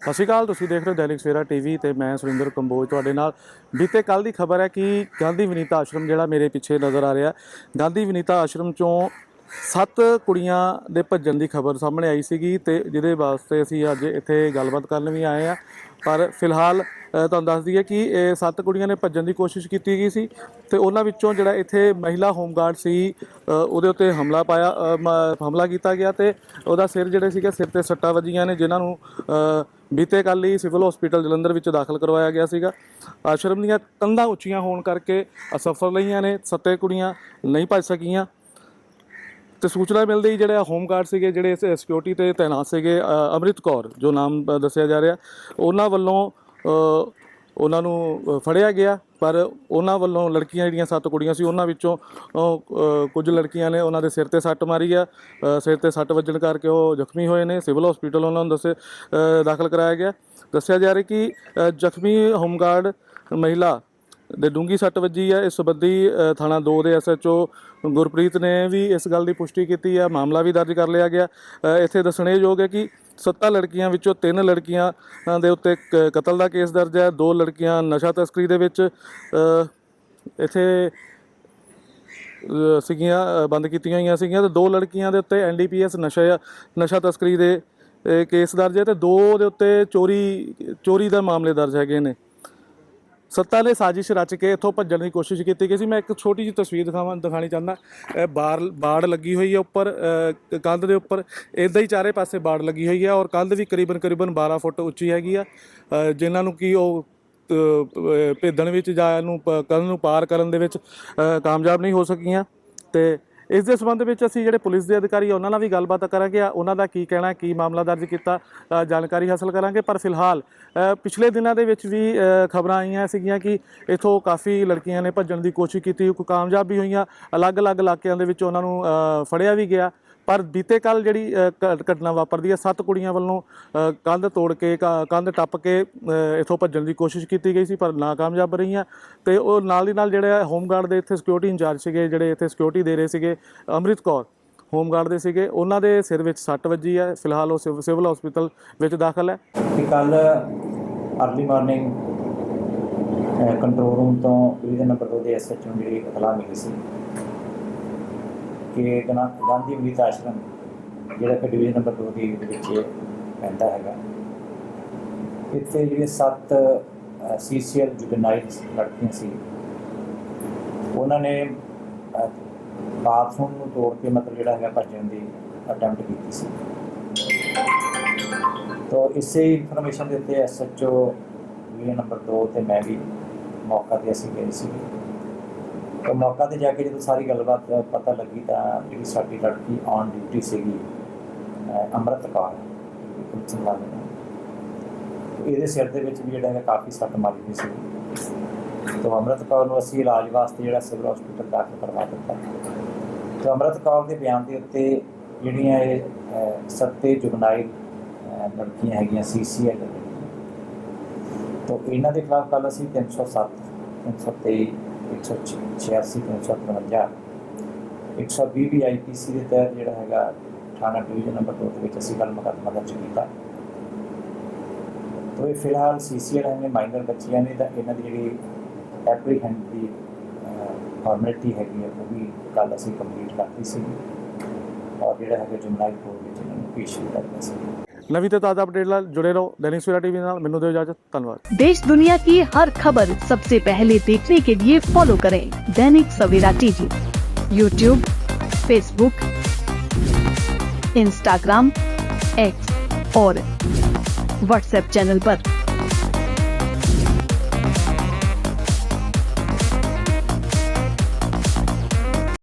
ਸਤਿ ਸ਼੍ਰੀ ਅਕਾਲ, ਤੁਸੀਂ ਦੇਖ ਰਹੇ ਹੋ ਦੈਨਿਕ ਸਵੇਰਾ ਟੀਵੀ ਤੇ ਮੈਂ ਸੁਰਿੰਦਰ ਕੰਬੋਜ ਤੁਹਾਡੇ ਨਾਲ। ਬੀਤੇ ਕੱਲ ਦੀ ਖਬਰ ਹੈ ਕਿ ਗਾਂਧੀ ਵਿਨੀਤਾ ਆਸ਼ਰਮ ਜਿਹੜਾ ਮੇਰੇ ਪਿੱਛੇ ਨਜ਼ਰ ਆ ਰਿਹਾ, ਗਾਂਧੀ ਵਿਨੀਤਾ ਆਸ਼ਰਮ ਚੋਂ ਸੱਤ ਕੁੜੀਆਂ ਦੇ ਭੱਜਣ ਦੀ ਖਬਰ ਸਾਹਮਣੇ ਆਈ ਸੀਗੀ ਤੇ ਜਿਹਦੇ ਵਾਸਤੇ ਅਸੀਂ ਅੱਜ ਇੱਥੇ ਗੱਲਬਾਤ ਕਰਨ ਵੀ ਆਏ ਆ ਪਰ ਫਿਲਹਾਲ ਤੁਹਾਨੂੰ ਦੱਸ ਦਈਏ ਕਿ ਇਹ ਸੱਤ ਕੁੜੀਆਂ ਨੇ ਭੱਜਣ ਦੀ ਕੋਸ਼ਿਸ਼ ਕੀਤੀ ਗਈ ਸੀ ਤੇ ਉਹਨਾਂ ਵਿੱਚੋਂ ਜਿਹੜਾ ਇੱਥੇ ਮਹਿਲਾ ਹੋਮਗਾਰਡ ਸੀ ਉਹਦੇ ਉੱਤੇ ਹਮਲਾ ਪਾਇਆ ਮ- ਹਮਲਾ ਕੀਤਾ ਗਿਆ ਤੇ ਉਹਦਾ ਸਿਰ ਜਿਹੜੇ ਸੀਗੇ, ਸਿਰ ਤੇ ਸੱਟਾਂ ਵੱਜੀਆਂ ਨੇ, ਜਿਨ੍ਹਾਂ ਨੂੰ ਬੀਤੇ ਕੱਲ੍ਹ ਹੀ ਸਿਵਲ ਹਸਪੀਟਲ ਜਲੰਧਰ ਵਿੱਚ ਦਾਖਲ ਕਰਵਾਇਆ ਗਿਆ ਸੀਗਾ। ਆਸ਼ਰਮ ਦੀਆਂ ਕੰਧਾਂ ਉੱਚੀਆਂ ਹੋਣ ਕਰਕੇ ਅਸਫਲ ਰਹੀਆਂ ਨੇ ਸੱਤੇ ਕੁੜੀਆਂ ਨਹੀਂ ਭੱਜ ਸਕੀਆਂ। ਤੇ ਸੂਚਨਾ ਮਿਲਦੀ ਹੀ ਜਿਹੜੇ ਹੋਮਗਾਰਡ ਸੀਗੇ ਜਿਹੜੇ ਸਿਕਿਉਰਿਟੀ ਤੇ ਤਾਇਨਾਤ ਸੀਗੇ ਅ, ਅੰਮ੍ਰਿਤ ਕੌਰ ਜੋ ਨਾਮ ਦੱਸਿਆ ਜਾ ਰਿਹਾ ਉਹਨਾਂ ਵੱਲੋਂ ਉਹਨਾਂ ਨੂੰ ਫੜਿਆ ਗਿਆ। ਪਰ ਉਹਨਾਂ ਵੱਲੋਂ ਲੜਕੀਆਂ ਜਿਹੜੀਆਂ ਸੱਤ ਕੁੜੀਆਂ ਸੀ ਉਹਨਾਂ ਵਿੱਚੋਂ ਉਹ, ਕੁਝ ਲੜਕੀਆਂ ਨੇ ਉਹਨਾਂ ਦੇ ਸਿਰ ਤੇ ਸੱਟ ਮਾਰੀ ਆ। ਅ, ਸਿਰ ਤੇ ਸੱਟ ਵੱਜਣ ਕਰਕੇ ਉਹ ਜ਼ਖਮੀ ਹੋਏ ਨੇ। ਸਿਵਲ ਹਸਪੀਟਲ ਉਹਨਾਂ ਨੂੰ ਦੱਸੇ ਅ, ਦਾਖਲ ਕਰਾਇਆ ਗਿਆ। ਦੱਸਿਆ ਜਾ ਰਿਹਾ ਕਿ ਅ, ਜ਼ਖਮੀ ਹੋਮਗਾਰਡ ਮਹਿਲਾ ਦੇ ਡੂੰਗੀ ਸੱਟ ਵੱਜੀ ਹੈ ਇਸ ਸੰਬੰਧੀ ਅ, ਥਾਣਾ 2 ਦੇ ਐਸਐਚਓ ਗੁਰਪ੍ਰੀਤ ਨੇ ਵੀ ਇਸ ਗੱਲ ਦੀ ਪੁਸ਼ਟੀ ਕੀਤੀ ਹੈ ਮਾਮਲਾ ਵੀ ਦਰਜ ਕਰ ਲਿਆ ਗਿਆ। ਅ, ਇੱਥੇ ਦੱਸਣਯੋਗ ਹੈ ਕਿ ਸੱਤਾਂ ਲੜਕੀਆਂ ਵਿੱਚੋਂ ਤਿੰਨ ਲੜਕੀਆਂ ਦੇ ਉੱਤੇ ਕ- ਕਤਲ ਦਾ ਕੇਸ ਦਰਜ ਹੈ ਦੋ ਲੜਕੀਆਂ ਨਸ਼ਾ ਤਸਕਰੀ ਦੇ ਵਿੱਚ ਅ, ਇੱਥੇ ਅ, ਸੀਗੀਆਂ ਅ, ਬੰਦ ਕੀਤੀਆਂ ਹੋਈਆਂ ਸੀਗੀਆਂ ਤੇ ਦੋ ਲੜਕੀਆਂ ਦੇ ਉੱਤੇ ਐਨਡੀਪੀਐਸ ਨਸ਼ਾ ਨਸ਼ਾ ਤਸਕਰੀ ਦੇ ਅ, ਕੇਸ ਦਰਜ ਹੈ ਤੇ ਦੋ ਦੇ ਉੱਤੇ ਚੋਰੀ ਚੋਰੀ ਦਾ ਮਾਮਲੇ ਦਰਜ ਹੈਗੇ ਨੇ। ਸੱਤਾ ਨੇ ਸਾਜ਼ਿਸ਼ ਰਚ ਕੇ ਇੱਥੋਂ ਭੱਜਣ ਦੀ ਕੋਸ਼ਿਸ਼ ਕੀਤੀ ਗਈ ਸੀ। ਮੈਂ ਇੱਕ ਛੋਟੀ ਜਿਹੀ ਤਸਵੀਰ ਦਿਖਾਵਾਂ ਦਿਖਾਣੀ ਚਾਹੁੰਦਾ। ਇਹ ਬਾੜ ਬਾੜ ਲੱਗੀ ਹੋਈ ਹੈ ਉੱਪਰ ਕੰਧ ਦੇ ਉੱਪਰ। ਇਦਾਂ ਹੀ ਚਾਰੇ ਪਾਸੇ ਬਾੜ ਲੱਗੀ ਹੋਈ ਹੈ ਔਰ ਕੰਧ ਵੀ ਕਰੀਬਨ ਕਰੀਬਨ 12 ਫੁੱਟ ਉੱਚੀ ਹੈਗੀ ਆ। ਅ, ਜਿਨ੍ਹਾਂ ਨੂੰ ਕੀ ਉਹ ਭੇਦਣ ਵਿੱਚ ਜਾਂ ਇਹਨੂੰ ਪ- ਕੰਧ ਨੂੰ ਪਾਰ ਕਰਨ ਦੇ ਵਿੱਚ ਕਾਮਯਾਬ ਨਹੀਂ ਹੋ ਸਕੀਆਂ। ਤੇ ਇਸ ਦੇ ਸੰਬੰਧ ਵਿੱਚ ਅਸੀਂ ਜਿਹੜੇ ਪੁਲਿਸ ਦੇ ਅਧਿਕਾਰੀ ਆ, ਉਹਨਾਂ ਨਾਲ ਵੀ ਗੱਲਬਾਤ ਕਰਾਂਗੇ ਉਹਨਾਂ ਦਾ ਕੀ ਕਹਿਣਾ ਕੀ ਮਾਮਲਾ ਦਰਜ ਕੀਤਾ ਜਾਣਕਾਰੀ ਹਾਸਲ ਕਰਾਂਗੇ। ਪਰ ਫਿਲਹਾਲ ਪਿਛਲੇ ਦਿਨਾਂ ਦੇ ਵਿੱਚ ਵੀ ਖਬਰਾਂ ਆਈਆਂ ਸੀਗੀਆਂ ਕਿ ਇਥੋਂ ਕਾਫੀ ਲੜਕੀਆਂ ਨੇ ਭੱਜਣ ਦੀ ਕੋਸ਼ਿਸ਼ ਕੀਤੀ ਕੋਈ ਕਾਮਯਾਬ ਵੀ ਹੋਈਆਂ। ਅਲੱਗ-ਅਲੱਗ ਇਲਾਕਿਆਂ ਦੇ ਵਿੱਚ ਉਹਨਾਂ ਨੂੰ ਫੜਿਆ ਵੀ ਗਿਆ। ਪਰ ਬੀਤੇ ਕੱਲ ਜਿਹੜੀ ਘ- ਘਟਨਾ ਵਾਪਰਦੀ ਹੈ, ਸੱਤ ਕੁੜੀਆਂ ਵੱਲੋਂ ਕੰਧ ਤੋੜ ਕੇ ਕੰਧ ਟੱਪ ਕੇ ਇਥੋਂ ਭੱਜਣ ਦੀ ਕੋਸ਼ਿਸ਼ ਕੀਤੀ ਗਈ ਸੀ, ਪਰ ਨਾਕਾਮਯਾਬ ਰਹੀਆਂ। ਤੇ ਉਹ ਨਾਲ ਦੀ ਨਾਲ ਜਿਹੜੇ ਹੋਮਗਾਰਡ ਦੇ ਇੱਥੇ ਸਿਕਿਉਰਿਟੀ ਇੰਚਾਰਜ ਸੀਗੇ, ਜਿਹੜੇ ਇੱਥੇ ਸਿਕਿਉਰਿਟੀ ਦੇ ਰਹੇ ਸੀਗੇ, ਅੰਮ੍ਰਿਤ ਕੌਰ ਹੋਮਗਾਰਡ ਦੇ ਸੀਗੇ। ਉਹਨਾਂ ਦੇ ਸਿਰ ਵਿੱਚ ਸੱਟ ਵੱਜੀ ਹੈ। ਫਿਲਹਾਲ ਉਹ ਸਿਵ- ਸਿਵਲ ਹਸਪੀਟਲ ਵਿੱਚ ਦਾਖਲ ਹੈ। ਕਿ ਕੱਲ ਅਰਲੀ ਮਾਰਨਿੰਗ ਕੰਟਰੋਲ ਰੂਮ ਤੋਂ ਡਿਵੀਜ਼ਨ ਨੰਬਰ 2 ਦੇ ਐਸਐਚਓ ਨੂੰ ਜਿਹੜੀ ਇਤਲਾਹ ਮਿਲੀ ਸੀ। ਕਿ ਗਨਾ ਗਾਂਧੀ ਵਿਨੀਤ ਆਸ਼ਰਮ, ਜਿਹੜਾ ਕਿ ਡਿਵੀਜ਼ਨ ਨੰਬਰ 2 ਦੀ ਵਿੱਚ ਪੈਂਦਾ ਹੈਗਾ। ਇੱਥੇ ਜਿਹੜੇ ਸੱਤ ਸੀਸੀਐਲ ਜੁਗਨਾਈਟਸ ਲੜਕੀਆਂ ਸੀ, ਉਹਨਾਂ ਨੇ ਬਾਥਰੂਮ ਨੂੰ ਤੋੜ ਕੇ ਮਤਲਬ ਜਿਹੜਾ ਹੈਗਾ ਭੱਜਣ ਦੀ ਅਟੈਂਪਟ ਕੀਤੀ ਸੀ। ਤਾਂ ਇਸੇ ਇਨਫੋਰਮੇਸ਼ਨ ਦੇ ਉੱਤੇ ਐਸਐਚਓ ਵੀ ਨੰਬਰ 2 ਤੇ ਮੈਂ ਵੀ ਮੌਕਾ ਤੇ ਅਸੀਂ ਗਏ ਸੀ ਮੌਕਾ ਤੇ ਜਾ ਕੇ ਜਦੋਂ ਸਾਰੀ ਗੱਲਬਾਤ ਪਤਾ ਲੱਗੀ ਤਾਂ ਜਿਹੜੀ ਸਾਡੀ ਲੜਕੀ ਔਨ ਡਿਊਟੀ ਸੀਗੀ ਅੰਮ੍ਰਿਤ ਕੌਰ ਪੁਲਿਸ ਇਹਦੇ ਸਿਰ ਦੇ ਵਿੱਚ ਵੀ ਜਿਹੜਾ ਹੈ ਕਾਫੀ ਸੱਟ ਮਾਰੀ ਹੋਈ ਸੀ ਤਾਂ ਅੰਮ੍ਰਿਤ ਕੌਰ ਨੂੰ ਅਸੀਂ ਇਲਾਜ ਵਾਸਤੇ ਜਿਹੜਾ ਸਿਵਲ ਹਸਪੀਟਲ ਦਾਖਲ ਕਰਵਾ ਦਿੱਤਾ। ਤਾਂ ਅੰਮ੍ਰਿਤ ਕੌਰ ਦੇ ਬਿਆਨ ਦੇ ਉੱਤੇ ਜਿਹੜੀਆਂ ਇਹ ਸੱਤੇ ਜੁਗਨਾਈ ਲੜਕੀਆਂ ਹੈਗੀਆਂ ਸੀਸੀਐਲ ਤਾਂ ਇਹਨਾਂ ਦੇ ਖਿਲਾਫ ਕੱਲ ਅਸੀਂ 307 323 186 353 120 ਵੀ ਆਈਪੀਸੀ ਦੇ ਤਹਿਤ ਜਿਹੜਾ ਹੈਗਾ ਥਾਣਾ ਡਿਵੀਜ਼ਨ ਨੰਬਰ 2 ਦੇ ਵਿੱਚ ਅਸੀਂ ਕੱਲ ਮੁਕੱਦਮਾ ਦਰਜ ਕੀਤਾ। ਤੋ ਇਹ ਫਿਲਹਾਲ ਸੀਸੀਐਲ ਹੈ ਮਾਈਨਰ ਬੱਚੀਆਂ ਨੇ ਤਾਂ ਇਹਨਾਂ ਦੀ ਜਿਹੜੀ ਐਪਰੀਹੈਂਡ ਦੀ ਫਾਰਮੈਲਿਟੀ ਹੈਗੀ ਹੈ, ਉਹ ਵੀ ਕੱਲ ਅਸੀਂ ਕੰਪਲੀਟ ਕਰਤੀ ਸੀ ਔਰ ਜਿਹੜਾ ਹੈਗਾ ਜੁਮਨਾਈ ਕੋਰਟ ਵਿੱਚ ਇਹਨਾਂ ਨੂੰ ਪੇਸ਼ ਕੀਤਾ ਗਿਆ ਸੀ। ਨਵੀਂ ਤੇ ਤਾਜ਼ਾ ਅਪਡੇਟ ਨਾਲ ਜੁੜੇ ਰਹੋ ਦੈਨਿਕ ਸਵੇਰਾ ਟੀਵੀ ਨਾਲ ਮੈਨੂੰ ਦਿਓ ਇਜਾਜ਼ਤ ਧੰਨਵਾਦ देश दुनिया की हर खबर सबसे पहले देखने के लिए फॉलो करें Dainik Savera TV YouTube Facebook Instagram X और व्हाट्सएप चैनल पर।